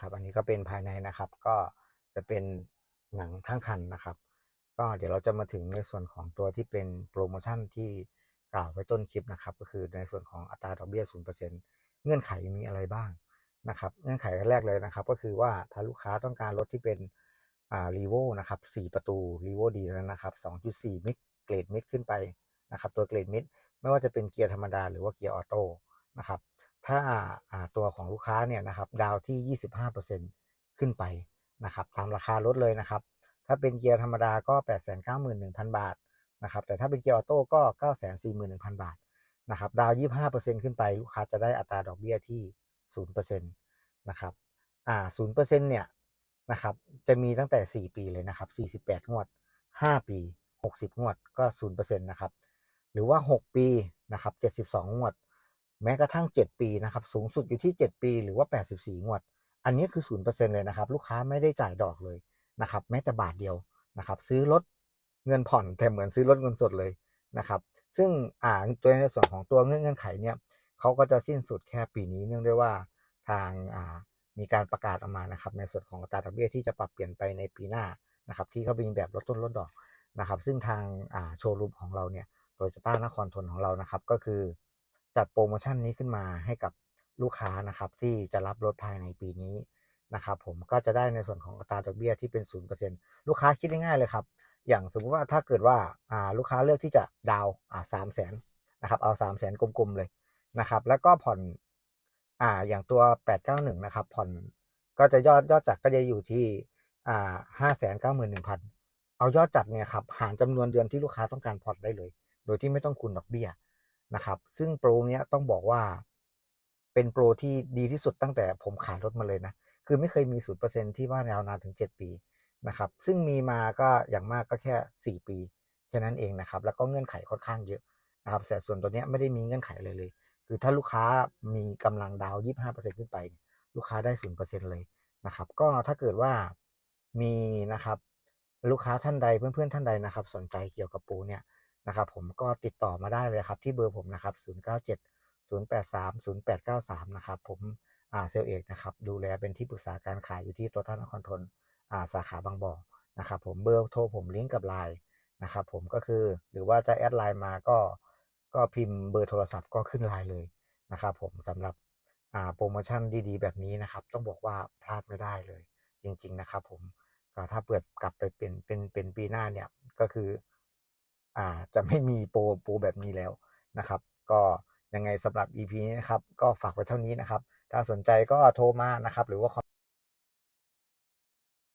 นะครับ อันนี้ก็เป็นภายในนะครับ ก็จะเป็นหนังทั้งคันนะครับ ก็เดี๋ยวเราจะมาถึงในส่วนของตัวที่เป็นโปรโมชั่นที่กล่าวไว้ต้นคลิปนะครับ ก็คือในส่วนของอัตราดอกเบี้ย 0%เงื่อนไขมีอะไรบ้างนะครับ เงื่อนไขแรกเลยนะครับ ก็คือว่าถ้าลูกค้าต้องการรถที่เป็นอ่ารีโวนะครับ4ประตูรีโวดีแล้วนะครับ 2.4 มิดเกรดมิดขึ้นไปนะครับ ตัวเกรดมิดไม่ว่าจะเป็นเกียร์ธรรมดาหรือว่าเกียร์ออโต้นะครับ ถ้าาตัวของลูกค้าเนี่ยนะครับดาวที่ 25%ขึ้นไปนะครับตามราคารถเลยนะครับ ถ้าเป็นเกียร์ธรรมดาก็ 891,000 บาทนะครับแต่ถ้าเป็นเกียร์ออโต้ก็ 941,000 บาทนะครับดาว 25%ขึ้นไปลูกค้าจะได้อัตราดอกเบี้ยที่ 0%นะครับอ่า0%เนี่ยนะครับจะมีตั้งแต่ 4 ปีเลยนะครับ 48 งวด 5 ปี 60 งวดก็ 0%นะครับหรือว่า 6 ปีนะครับ72 งวด แม้กระทั่ง 7 ปีนะครับ สูงสุดอยู่ที่ 7 ปี หรือว่า 84 งวด อันนี้คือ0%เลยนะครับ ลูกค้าไม่ได้จ่ายดอกเลยนะครับ แม้แต่บาทเดียวนะครับ ซื้อรถเงินผ่อนแต่เหมือนซื้อรถเงินสดเลยนะครับ ซึ่งอ่าตัวในส่วนของตัวเงื่อนไขเนี่ยเขาก็จะสิ้นสุดแค่ปีนี้เนื่องด้วยว่าทางอ่ามีการประกาศออกมานะครับ ในส่วนของอัตราดอกเบี้ยที่จะปรับเปลี่ยนไปในปีหน้านะครับ ที่เขาเป็นแบบลดต้นลดดอกนะครับ ซึ่งทางอ่าโชว์รูมของเราเนี่ยโตโยต้านครทนของเรานะครับก็คือ จัดโปรโมชั่นนี้ขึ้นมาให้กับลูกค้านะครับที่จะรับรถภายในปีนี้นะครับผมก็จะได้ในส่วนของอัตราดอกเบี้ยที่เป็น 0%ลูกค้าคิดง่ายๆเลยครับ อย่างสมมติว่าถ้าเกิดว่าลูกค้าเลือกที่จะดาวสามแสนนะครับเอาสามแสนกลมๆเลยนะครับแล้วก็ผ่อนอ่าอย่างตัว 891 นะครับ ผ่อนก็จะยอดยอดจัดก็จะอยู่ที่อ่าห้าแสนเก้าหมื่นหนึ่งพันเอายอดจัดเนี่ยครับหารจำนวนเดือนที่ลูกค้าต้องการผ่อนได้เลย โดยที่ไม่ต้องคูณดอกเบี้ย นะครับ ซึ่งโปรเนี้ยต้องบอกว่าเป็นโปรที่ดีที่สุดตั้งแต่ผมขายรถมาเลยนะ คือไม่เคยมี 0%ที่ว่ายาวนานถึง 7 ปีนะครับ ซึ่งมีมาก็อย่างมากก็แค่ 4 ปีแค่นั้นเองนะครับ แล้วก็เงื่อนไขค่อนข้างเยอะนะครับแต่ส่วนตัวเนี้ยไม่ได้มีเงื่อนไขเลยเลย คือถ้าลูกค้ามีกำลังดาว 25%ขึ้นไปเนี่ยลูกค้าได้ 0%เลยนะครับ ก็ถ้าเกิดว่ามีนะครับลูกค้าท่านใดเพื่อนๆท่านใดนะครับ สนใจเกี่ยวกับปูเนี่ย นะครับผมก็ติดต่อมาได้เลยครับที่เบอร์ผมนะครับ 097 083 0893 นะครับผมอ่าเซลเอกนะครับดูแลเป็นที่ปรึกษาการขายอยู่ที่ตัวท่านนครทนอ่าสาขาบางบ่อนะครับผมเบอร์โทรผมลิงก์กับไลน์นะครับผมก็คือหรือว่าจะแอดไลน์มาก็ก็พิมพ์เบอร์โทรศัพท์ก็ขึ้นไลน์เลยนะครับผมสำหรับอ่าโปรโมชั่นดีๆ แบบนี้นะครับ ต้องบอกว่าพลาดไม่ได้เลย จริง ๆ นะครับผมก็ถ้าเปิดกลับไปเป็นเป็นเป็นปีหน้าเนี่ยก็คือ อ่าจะไม่มีโปรโปรแบบนี้แล้วนะครับ ก็ยังไงสำหรับ EP นี้นะครับ ก็ฝากไว้เท่านี้นะครับ ถ้าสนใจก็โทรมานะครับ หรือว่า